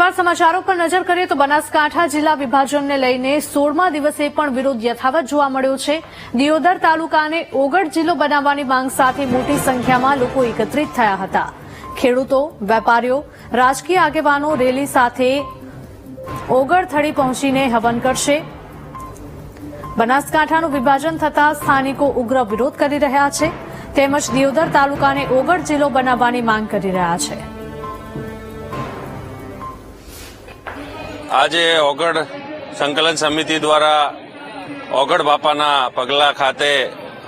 વિગતવાર સમાચારો પર નજર કરીએ તો બનાસકાંઠા જિલ્લા વિભાજનને લઈને સોળમા દિવસે પણ વિરોધ યથાવત જોવા મળ્યો છે. દિયોદર તાલુકાને ઓગળ જિલ્લો બનાવવાની માંગ સાથે મોટી સંખ્યામાં લોકો એકત્રિત થયા હતા. ખેડૂતો, વેપારીઓ, રાજકીય આગેવાનો રેલી સાથે ઓગળ થડી પહોંચીને હવન કરશે. બનાસકાંઠાનું વિભાજન થતાં સ્થાનિકો ઉગ્ર વિરોધ કરી રહ્યા છે. તેમજ દિયોદર તાલુકાને ઓગળ જિલ્લો બનાવવાની માંગ કરી રહ્યા છે. આજે ઓગળ સંકલન સમિતિ દ્વારા ઓગળ બાપાના પગલા ખાતે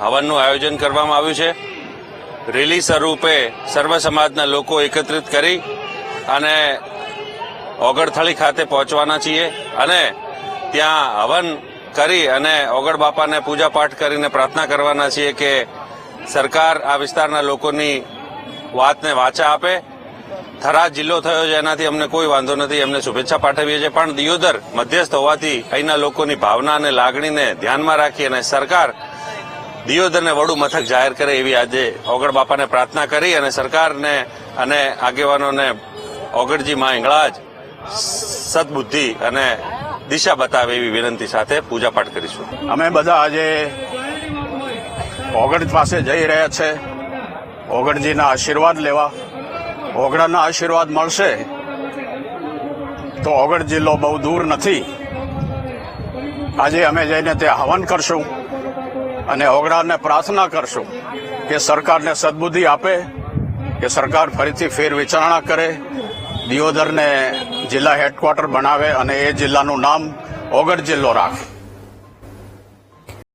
હવનનું આયોજન કરવામાં આવ્યું છે. રેલી સ્વરૂપે સર્વ સમાજના લોકો એકત્રિત કરી અને ઓગળથળી ખાતે પહોંચવાના છીએ અને ત્યાં હવન કરી અને ઓગળ બાપાને પૂજાપાઠ કરીને પ્રાર્થના કરવાના છીએ કે સરકાર આ વિસ્તારના લોકોની વાતને વાચા આપે થરાદ જિલ્લો થયો છે, એનાથી અમને કોઈ વાંધો નથી. એમને શુભેચ્છા પાઠવીએ છીએ. પણ દિયોદર મધ્યસ્થ હોવાથી અહીંના લોકોની ભાવના અને લાગણીને ધ્યાનમાં રાખી અને સરકાર દિયોદરને વડું મથક જાહેર કરે એવી આજે ઓગળ બાપાને પ્રાર્થના કરી અને સરકારને અને આગેવાનોને ઓગળજી માં હિંગળાજ સદબુદ્ધિ અને દિશા બતાવે એવી વિનંતી સાથે પૂજાપાઠ કરીશું. અમે બધા આજે ઓગણ પાસે જઈ રહ્યા છે. ઓગણજીના આશીર્વાદ લેવા. ઓગળાના આશીર્વાદ મળશે. તો ઓગળ જિલ્લો બહુ દૂર નથી. આજે અમે જઈને તે હવન કરશું અને ઓગળાને પ્રાર્થના કરશું કે સરકારને સદબુદ્ધિ આપે, કે સરકાર ફરીથી ફેર વિચારણા કરે, દિયોદરને જિલ્લા હેડક્વાર્ટર બનાવે અને એ જિલ્લાનું નામ ઓગળ જિલ્લો રાખે.